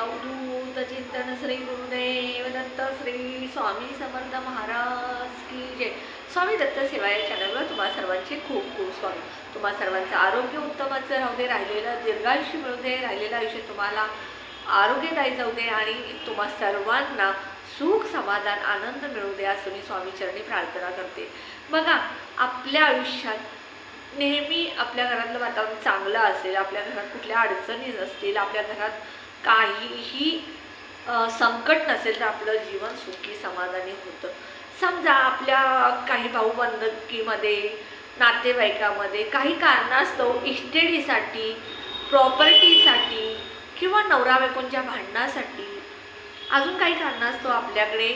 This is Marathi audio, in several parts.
अवधूत चिंतन श्री गुरुदेव दत्त श्री स्वामी समर्थ महाराज की जय. स्वामी दत्त सेवा या चॅनलवर तुम्हा सर्वांचे खूप खूप स्वागत. तुम्हा सर्वांचं आरोग्य उत्तमाचं राहू दे राहिलेलं दीर्घायुष्य मिळू दे राहिलेलं आयुष्य तुम्हाला आरोग्यदायी जाऊ दे आणि तुम्हा सर्वांना सुख समाधान आनंद मिळू दे असं मी स्वामीचरणी प्रार्थना करते. बघा आपल्या आयुष्यात नेहमी आपल्या घरातलं वातावरण चांगलं असेल आपल्या घरात कुठल्या अडचणी नसतील आपल्या घरात काहीही संकट नसेल तर आपलं जीवन सुखी समाधानी होतं. समजा आपल्या काही भाऊबंदकीमध्ये नातेवाईकामध्ये काही कारणास्तव इस्टेडीसाठी प्रॉपर्टीसाठी किंवा नवरा बायकोंच्या भांडणासाठी अजून काही कारणास्तव आपल्याकडे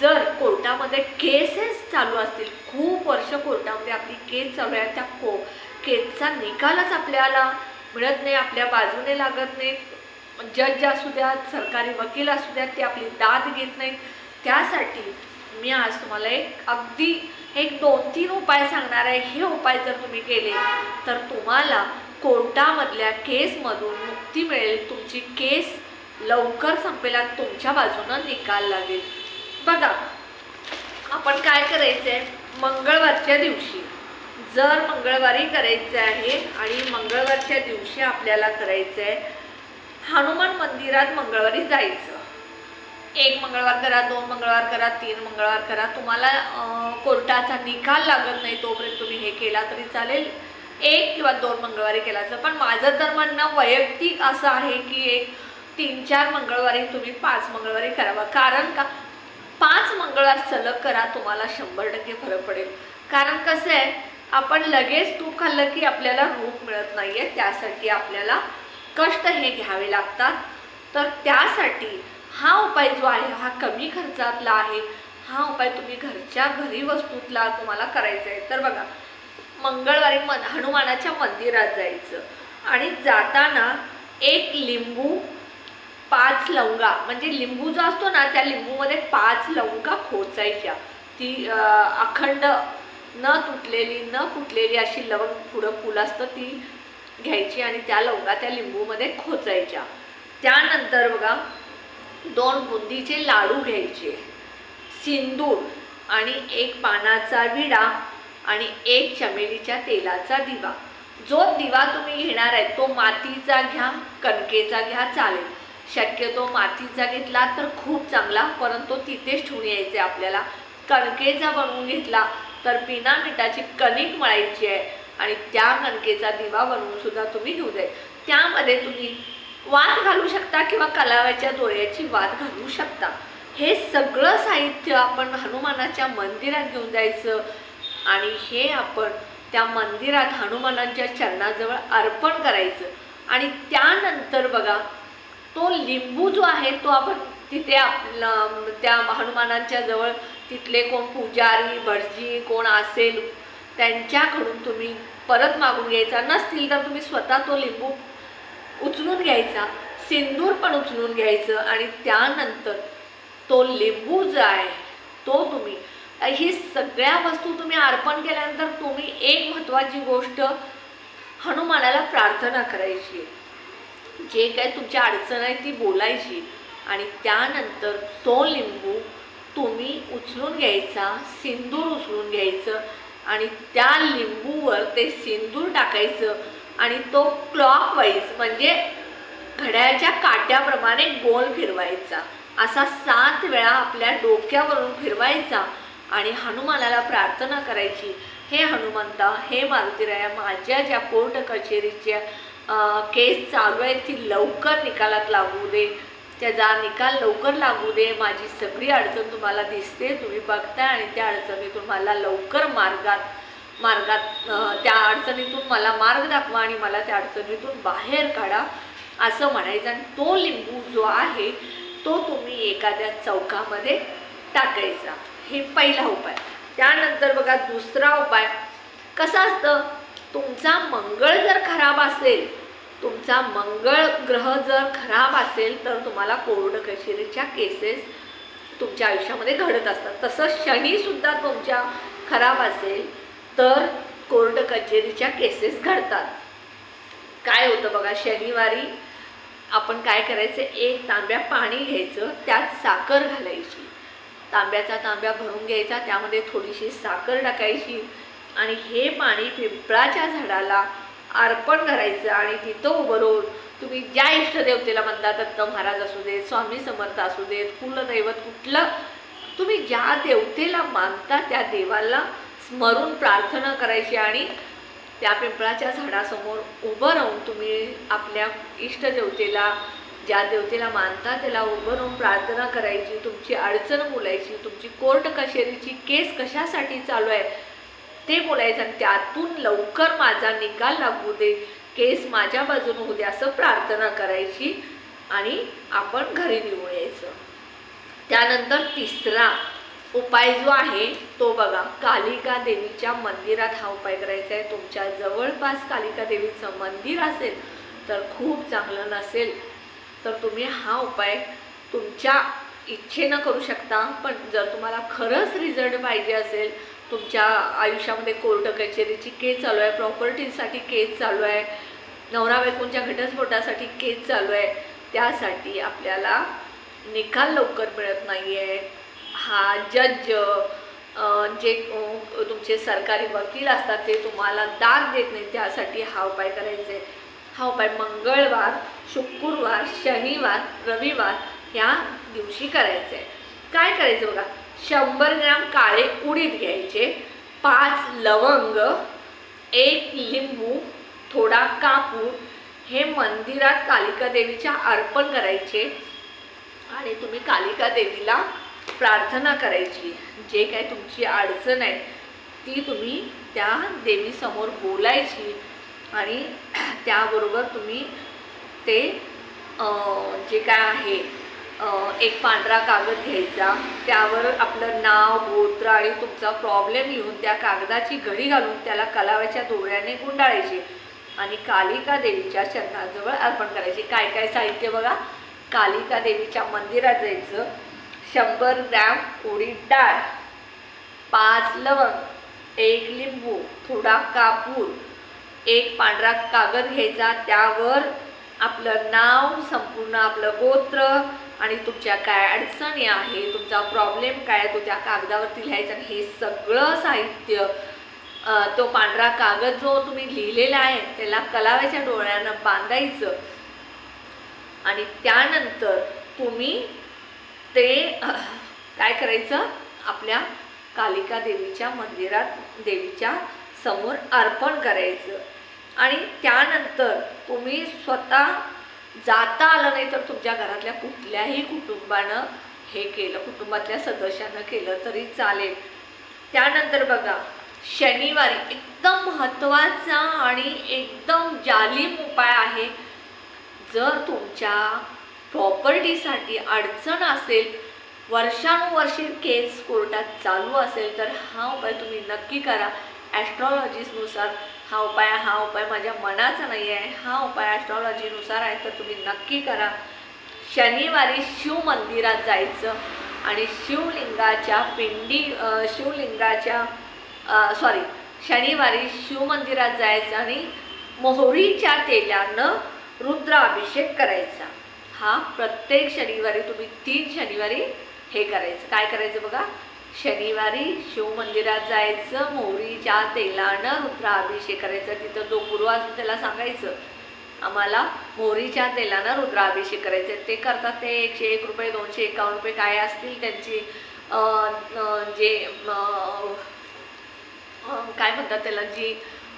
जर कोर्टामध्ये केसेस चालू असतील खूप वर्ष कोर्टामध्ये आपली केस चालू आहे त्या को केसचा निकालच आपल्याला मिळत नाही आपल्या बाजूने लागत नाही. जज असू द्यात सरकारी वकील असू द्यात ते आपली दाद घेत नाहीत. त्यासाठी मी आज तुम्हाला एक अगदी एक दोन तीन उपाय सांगणार आहे. हे उपाय जर तुम्ही केले तर तुम्हाला कोर्टामधल्या केसमधून मुक्ती मिळेल. तुमची केस लवकर संपेल आणि तुमच्या बाजूनं निकाल लागेल. बघा आपण काय करायचं आहे मंगळवारच्या दिवशी जर मंगळवारी करायचं आहे आणि मंगळवारच्या दिवशी आपल्याला करायचं आहे हनुमान मंदिरात मंगळवारी जायचं. एक मंगळवार करा दोन मंगळवार करा तीन मंगळवार करा. तुम्हाला कोर्टाचा निकाल लागत नाही तोपर्यंत तुम्ही हे केला तरी चालेल. एक किंवा दोन मंगळवारी केलाचं पण माझं तर म्हणणं वैयक्तिक असं आहे की एक तीन चार मंगळवारी तुम्ही पाच मंगळवारी करावा. कारण का? पाच मंगळवार सलग करा तुम्हाला शंभर टक्के फरक पडेल. कारण कसं आहे? आपण लगेच तूप खाल्लं की आपल्याला रूप मिळत नाही आहे त्यासाठी आपल्याला कष्ट हे घ्यावे लागतात. तर त्यासाठी हा उपाय जो आहे हा कमी खर्चातला आहे. हा उपाय तुम्ही घरच्या घरी वस्तूतला तुम्हाला करायचा आहे. तर बघा मंगळवारी मन हनुमानाच्या मंदिरात जायचं. आणि जाताना एक लिंबू पाच लवंगा म्हणजे लिंबू जो असतो ना त्या लिंबूमध्ये पाच लवंगा खोचायच्या. ती अखंड न तुटलेली न फुटलेली अशी लवंग पुढं फुल असतं ती घ्यायची आणि त्या लवंगा त्या लिंबूमध्ये खोचायच्या. त्यानंतर बघा दोन बुंदीचे लाडू घ्यायचे. सिंदूर आणि एक पानाचा विडा आणि एक चमेलीच्या तेलाचा दिवा. जो दिवा तुम्ही घेणार आहे तो मातीचा घ्या कणकेचा घ्या चालेल. शक्यतो मातीचा घेतला तर खूप चांगला परंतु तिथेच ठेवून यायचे आपल्याला. कणकेचा बनवून घेतला तर बिना मिठाची कणिक मळायची आहे. आणि त्या कणकेचा दिवा बनवून सुद्धा तुम्ही घेऊ द्या त्यामध्ये तुम्ही वात घालू शकता किंवा कलाव्याच्या दोऱ्याची वात घालू शकता. हे सगळं साहित्य आपण हनुमानाच्या मंदिरात घेऊन जायचं आणि हे आपण त्या मंदिरात हनुमानांच्या चरणाजवळ अर्पण करायचं. आणि त्यानंतर बघा तो लिंबू जो आहे तो आपण तिथे आपला त्या हनुमानांच्या जवळ तिथले कोण पुजारी भटजी कोण असेल त्यांच्याकडून तुम्ही परत मागून घ्यायचा. नसतील तर तुम्ही स्वतः तो लिंबू उचलून घ्यायचा सिंदूर पण उचलून घ्यायचं आणि त्यानंतर तो लिंबू जो आहे तो तुम्ही ही सगळ्या वस्तू तुम्ही अर्पण केल्यानंतर तुम्ही एक महत्त्वाची गोष्ट हनुमानाला प्रार्थना करायची. जे काय तुमच्या अडचण आहे ती बोलायची आणि त्यानंतर तो लिंबू तुम्ही उचलून घ्यायचा सिंदूर उचलून घ्यायचं आणि त्या लिंबूवर ते सिंदूर टाकायचं आणि तो क्लॉक वाईज म्हणजे घड्याळच्या काट्याप्रमाणे गोल फिरवायचा. असा सात वेळा आपल्या डोक्यावरून फिरवायचा आणि हनुमानाला प्रार्थना करायची हे हनुमंता हे मारुतीराया माझ्या ज्या कोर्ट कचेरीच्या केस चालू आहेत ती लवकर निकालात लागू दे. त्याचा निकाल लवकर लागू दे माझी सगळी अडचण तुम्हाला दिसते तुम्ही बघताय आणि त्या अडचणीतून मला लवकर मार्गात मार्गात त्या अडचणीतून मला मार्ग दाखवा आणि मला त्या अडचणीतून बाहेर काढा असं म्हणायचं. आणि तो लिंबू जो आहे तो तुम्ही एखाद्या चौकामध्ये टाकायचा. हे पहिला उपाय. त्यानंतर बघा दुसरा उपाय. कसा असतं? तुमचा मंगळ जर खराब असेल तुमचा मंगळ ग्रह जर खराब असेल तर तुम्हाला कोर्ट कचेरीच्या केसेस तुमच्या आयुष्यामध्ये घडत असतात. तसंच शनीसुद्धा तुमच्या खराब असेल तर कोर्ट कचेरीच्या केसेस घडतात. काय होतं बघा शनिवारी आपण काय करायचं? एक तांब्या पाणी घ्यायचं त्यात साखर घालायची. तांब्याचा तांब्या भरून घ्यायचा त्यामध्ये थोडीशी साखर टाकायची आणि हे पाणी पिंपळाच्या झाडाला अर्पण करायचं आणि तिथं उभं राहून तुम्ही ज्या इष्टदेवतेला म्हणता दत्त महाराज असू देत स्वामी समर्थ असू देत कुलदैवत कुठलं तुम्ही ज्या देवतेला मानता त्या देवाला स्मरून प्रार्थना करायची आणि त्या पिंपळाच्या झाडासमोर उभं राहून तुम्ही आपल्या इष्टदेवतेला ज्या देवतेला मानता त्याला उभं राहून प्रार्थना करायची तुमची अडचण बोलायची तुमची कोर्ट कचेरीची केस कशासाठी चालू आहे ते बोलायचं आणि त्यातून लवकर माझा निकाल लागू दे. केस माझ्या बाजूने होऊ दे असं प्रार्थना करायची आणि आपण घरी निघून यायचं. त्यानंतर तिसरा उपाय जो आहे तो बघा. कालिका देवीच्या मंदिरात हा उपाय करायचा आहे. तुमच्या जवळपास कालिका देवीचं मंदिर असेल तर खूप चांगलं नसेल तर तुम्ही हा उपाय तुमच्या इच्छेनं करू शकता. पण जर तुम्हाला खरंच रिझल्ट पाहिजे असेल तुमच्या आयुष्यामध्ये कोर्ट कचेरीची केस चालू आहे प्रॉपर्टीसाठी केस चालू आहे नवरा बायकोंच्या घटस्फोटासाठी केस चालू आहे त्यासाठी आपल्याला निकाल लवकर मिळत नाही आहे हा जज जे तुमचे सरकारी वकील असतात ते तुम्हाला दाद देत नाही त्यासाठी हा उपाय करायचा. आहे हा उपाय मंगळवार शुक्रवार शनिवार रविवार ह्या दिवशी करायचा. आहे काय करायचं बघा? शंभर ग्राम काळे उडीद घ्यायचे पाच लवंग एक लिंबू थोडा कापूर हे मंदिरात कालिका देवीच्या अर्पण करायचे आणि तुम्ही कालिका देवीला प्रार्थना करायची. जे काय तुमची अडचण आहे ती तुम्ही त्या देवीसमोर बोलायची आणि त्याबरोबर तुम्ही ते जे काय आहे एक पांढरा कागद घ्यायचा. त्यावर आपलं नाव गोत्र आणि तुमचा प्रॉब्लेम लिहून त्या कागदाची घडी घालून त्याला कलाव्याच्या दोऱ्याने गुंडाळायचे आणि कालिका देवीच्या चरणाजवळ अर्पण करायचे. काय काय साहित्य बघा? कालिका देवीच्या मंदिरात जायचं. शंभर ग्रॅम उडीद डाळ पाच लवंग एक लिंबू थोडा कापूर एक पांढरा कागद घ्यायचा. त्यावर आपलं नाव संपूर्ण आपलं गोत्र आणि तुमच्या काय अडचणी आहे तुमचा प्रॉब्लेम काय आहे तो त्या कागदावरती लिहायचा आणि हे सगळं साहित्य तो पांढरा कागद जो तुम्ही लिहिलेला आहे त्याला कलाव्याच्या डोळ्यानं बांधायचं. आणि त्यानंतर तुम्ही ते काय करायचं? आपल्या कालिका देवीच्या मंदिरात देवीच्या समोर अर्पण करायचं. आणि त्यानंतर तुम्ही स्वतः जाता आलं नाही तर तुमच्या घरातल्या कुठल्याही कुटुंबानं हे केलं कुटुंबातल्या सदस्यानं केलं तरी चालेल. त्यानंतर बघा शनिवारी एकदम महत्त्वाचा आणि एकदम जालीम उपाय आहे. जर तुमच्या प्रॉपर्टीसाठी अडचण असेल वर्षानुवर्षे केस कोर्टात चालू असेल तर हा उपाय तुम्ही नक्की करा. ॲस्ट्रॉलॉजीनुसार हा उपाय हा उपाय माझ्या मनाचा नाही आहे. हा उपाय ॲस्ट्रॉलॉजीनुसार आहे तर तुम्ही नक्की करा. शनिवारी शिव मंदिरात जायचं आणि शिवलिंगाच्या पिंडी शिवलिंगाच्या सॉरी शनिवारी शिव मंदिरात जायचं आणि मोहरीच्या तेलानं रुद्राभिषेक करायचा. हा प्रत्येक शनिवारी तुम्ही तीन शनिवारी हे करायचं. काय करायचं बघा? शनिवारी शिवमंदिरात जायचं मोहरीच्या तेलानं रुद्राभिषेक करायचा. तिथं जो गुरु असतो त्याला सांगायचं आम्हाला मोहरीच्या तेलानं रुद्राभिषेक करायचं ते करतात ते एकशे एक रुपये दोनशे एकावन्न रुपये काय असतील त्यांची जे काय म्हणतात त्याला जी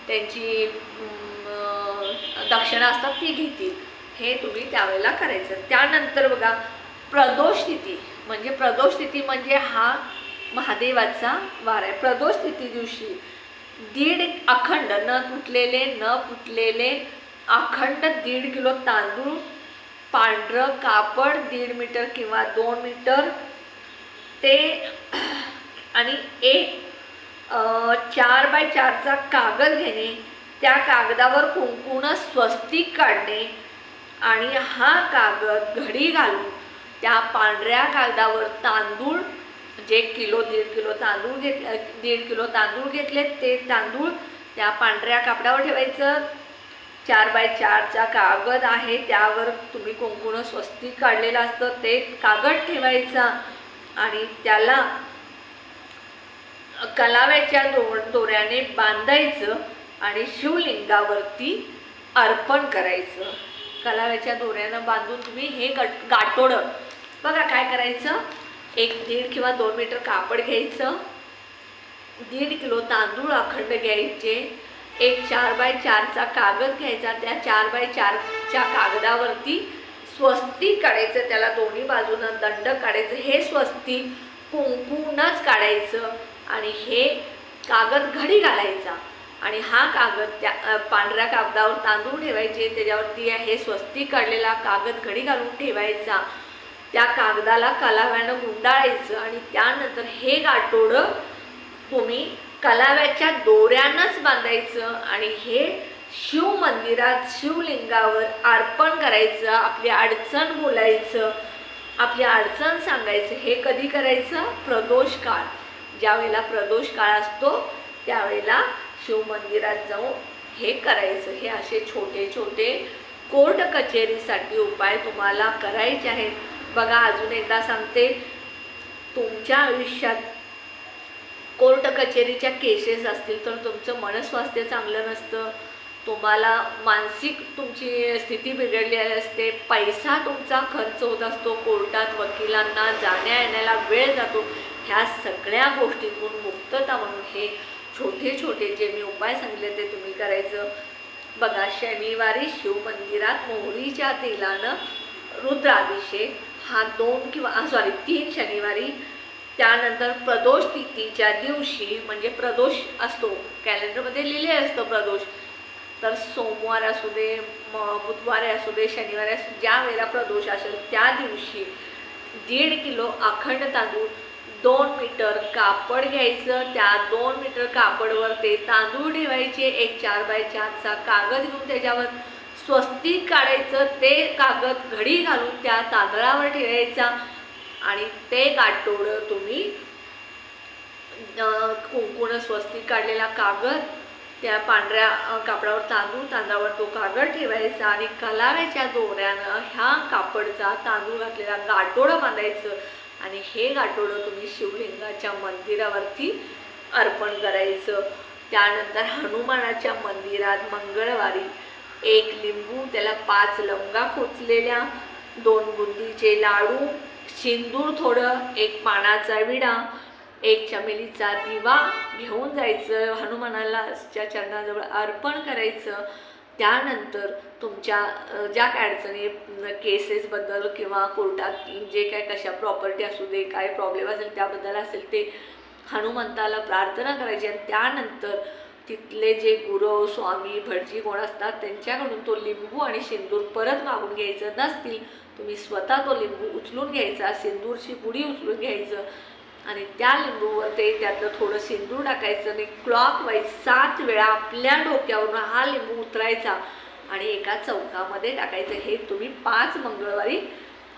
त्यांची दक्षिणा असतात ती घेतील. हे तुम्ही त्यावेळेला करायचं. त्यानंतर बघा प्रदोष तिथी. म्हणजे प्रदोष तिथी म्हणजे हा महादेवाचा वार आहे. प्रदोष तिथी दिवशी दीड अखंड न तुटलेले न फुटलेले अखंड दीड किलो तांदूळ पांढरं कापड दीड मीटर किंवा दोन मीटर ते आणि एक चार बाय चारचा कागद घेणे त्या कागदावर कुंकुण स्वस्तिक काढणे आणि हा कागद घडी घालून त्या पांढऱ्या कागदावर तांदूळ जे किलो दीड किलो तांदूळ घेतले दीड किलो तांदूळ घेतले ते तांदूळ त्या पांढऱ्या कापडावर ठेवायचं. चार बाय चारचा कागद आहे त्यावर तुम्ही कुंकुणं स्वस्तिक काढलेलं असतं ते कागद ठेवायचा. आणि त्याला कलाव्याच्या दो दोऱ्याने बांधायचं आणि शिवलिंगावरती अर्पण करायचं. कलाव्याच्या दोऱ्यानं बांधून तुम्ही हे गट गाठोडं. बघा काय करायचं? एक दीड किंवा दोन मीटर कापड घ्यायचं. दीड किलो तांदूळ अखंड घ्यायचे. एक चार बाय चारचा कागद घ्यायचा. त्या चार बाय चारच्या कागदावरती स्वस्तिक काढायचं. त्याला दोन्ही बाजूनं दंड काढायचं. हे स्वस्तिक कुंकूनच काढायचं आणि हे कागद घडी घालायचा. आणि हा कागद त्या पांढऱ्या कागदावर तांदूळ ठेवायचे. त्याच्यावरती हे स्वस्तिक काढलेला कागद घडी घालून ठेवायचा. त्या कागदाला कलाव्यानं गुंडाळायचं आणि त्यानंतर हे गाठोडं तुम्ही कलाव्याच्या दोऱ्यानंच बांधायचं आणि हे शिव मंदिरात शिवलिंगावर अर्पण करायचं आपली अडचण बोलायचं आपली अडचण सांगायचं हे कधी करायचं? प्रदोष काळ ज्यावेळेला प्रदोष काळ असतो त्यावेळेला शिव मंदिरात जाऊन हे करायचं. हे असे छोटे छोटे कोर्ट कचेरीसाठी उपाय तुम्हाला करायचे आहेत. बघा अजून एकदा सांगते. तुमच्या आयुष्यात कोर्ट कचेरीच्या केसेस असतील तर तुमचं मनस्वास्थ्य चांगलं नसतं. तुम्हाला मानसिक तुमची स्थिती बिघडलेली असते. पैसा तुमचा खर्च होत असतो. कोर्टात वकिलांना जाण्या येण्याला वेळ जातो. ह्या सगळ्या गोष्टीतून मुक्तता म्हणून हे छोटे छोटे जे मी उपाय सांगितले ते तुम्ही करायचं. बघा शनिवारी शिव मंदिरात मोहरीच्या तेलानं रुद्राभिषेक हा दोन किंवा सॉरी तीन शनिवारी त्यानंतर प्रदोष तिथीच्या दिवशी म्हणजे प्रदोष असतो कॅलेंडरमध्ये लिहिले असतं प्रदोष. तर सोमवार असू दे म बुधवारी असू दे शनिवारी असू ज्या वेळेला प्रदोष असेल त्या दिवशी दीड किलो अखंड तांदूळ दोन मीटर कापड घ्यायचं. त्या दोन मीटर कापडवर ते तांदूळ ठेवायचे एक चार बाय चारचा कागद घेऊन त्याच्यावर स्वस्तिक काढायचं ते कागद घडी घालून त्या तांदळावर ठेवायचा. आणि ते गाठोडं तुम्ही कुंकून स्वस्तिक काढलेला कागद त्या पांढऱ्या कापडावर तांदूळ तांदळावर तो कागद ठेवायचा आणि कलाव्याच्या दोऱ्यानं ह्या कापडचा तांदूळ घातलेला गाठोडं बांधायचं. आणि हे गाठोडं तुम्ही शिवलिंगाच्या मंदिरावरती अर्पण करायचं. त्यानंतर हनुमानाच्या मंदिरात मंगळवारी एक लिंबू त्याला पाच लवंगा खोचलेल्या दोन बुंदीचे लाडू सिंदूर थोडं एक पानाचा विडा एक चमेलीचा दिवा घेऊन जायचं हनुमानाला चरणाजवळ अर्पण करायचं. त्यानंतर तुमच्या ज्या काय अडचणी केसेसबद्दल किंवा कोर्टात जे काय कशा प्रॉपर्टी असू दे काय प्रॉब्लेम असेल त्याबद्दल असेल ते हनुमंताला प्रार्थना करायची आणि त्यानंतर तिथले जे गुरु स्वामी भटजी कोण असतात त्यांच्याकडून तो लिंबू आणि सिंदूर परत मागून घ्यायचं नसतील तुम्ही स्वतः तो लिंबू उचलून घ्यायचा सिंदूरची पुडी उचलून घ्यायचं आणि त्या लिंबूवर ते त्यातलं थोडं सिंदूर टाकायचं आणि क्लॉक वाईज सात वेळा आपल्या डोक्यावरून हा लिंबू उतरायचा आणि एका चौकामध्ये टाकायचं. हे तुम्ही पाच मंगळवारी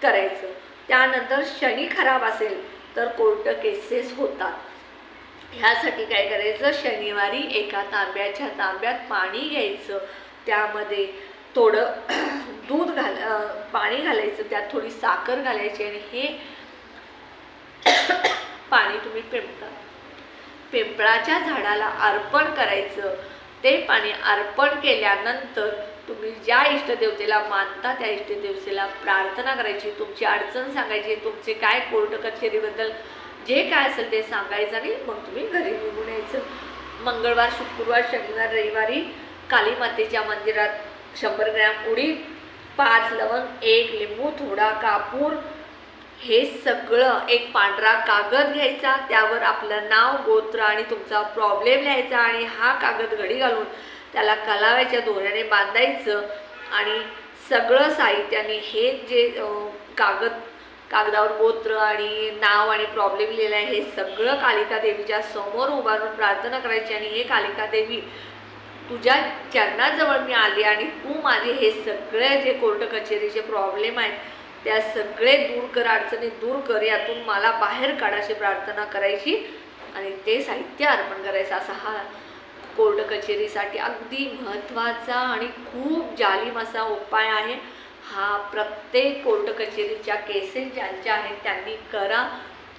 करायचं. त्यानंतर शनी खराब असेल तर कोर्ट केसेस होतात. ह्यासाठी काय करायचं? शनिवारी एका तांब्याच्या तांब्यात पाणी घ्यायचं. त्यामध्ये थोडं दूध घाल पाणी घालायचं. त्यात थोडी साखर घालायची आणि हे पाणी तुम्ही पिंपळा पिंपळाच्या झाडाला अर्पण करायचं. ते पाणी अर्पण केल्यानंतर तुम्ही ज्या इष्टदेवतेला मानता त्या इष्टदेवतेला प्रार्थना करायची. तुमची अडचण सांगायची. तुमचे काय कोर्ट कचेरीबद्दल जे काय असेल ते सांगायचं आणि मग तुम्ही घरी निघून यायचं. मंगळवार शुक्रवार शनिवार रविवारी काली मातेच्या मंदिरात शंभर ग्रॅम उडीद पाच लवंग एक लिंबू थोडा कापूर हे सगळं एक पांढरा कागद घ्यायचा. त्यावर आपलं नाव गोत्र आणि तुमचा प्रॉब्लेम लिहायचा आणि हा कागद घडी घालून त्याला कलाव्याच्या दोऱ्याने बांधायचं आणि सगळं साहित्याने हे जे कागद कागदावर गोत्र आणि नाव आणि प्रॉब्लेम लिहिलं आहे हे सगळं कालिका देवीच्या समोर उभारून प्रार्थना करायची आणि हे कालिका देवी तुझ्या चरणाजवळ मी आली आणि तू माझे हे सगळे जे कोर्ट कचेरीचे प्रॉब्लेम आहेत त्या सगळे दूर कर अडचणी दूर कर यातून मला बाहेर काढाशी प्रार्थना करायची आणि ते साहित्य अर्पण करायचं. असा हा कोर्ट कचेरीसाठी अगदी महत्त्वाचा आणि खूप जालीम असा उपाय आहे. हा प्रत्येक कोर्ट कचेरीच्या केसेस ज्यांच्या आहेत त्यांनी करा.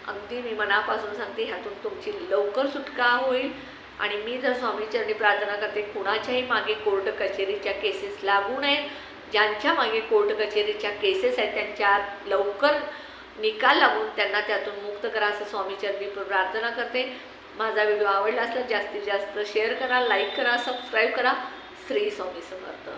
अगदी मी मनापासून सांगते ह्यातून तुमची लवकर सुटका होईल. आणि मी जर स्वामीचरणी प्रार्थना करते कुणाच्याही मागे कोर्ट कचेरीच्या केसेस लागू नयेत. ज्यांच्या मागे कोर्ट कचेरीच्या केसेस आहेत त्यांच्या लवकर निकाल लागून त्यांना त्यातून मुक्त करा असं स्वामीचरणी प्रार्थना करते. माझा व्हिडिओ आवडला असला जास्तीत जास्त शेअर करा लाईक करा सबस्क्राईब करा. श्री स्वामी समर्थ.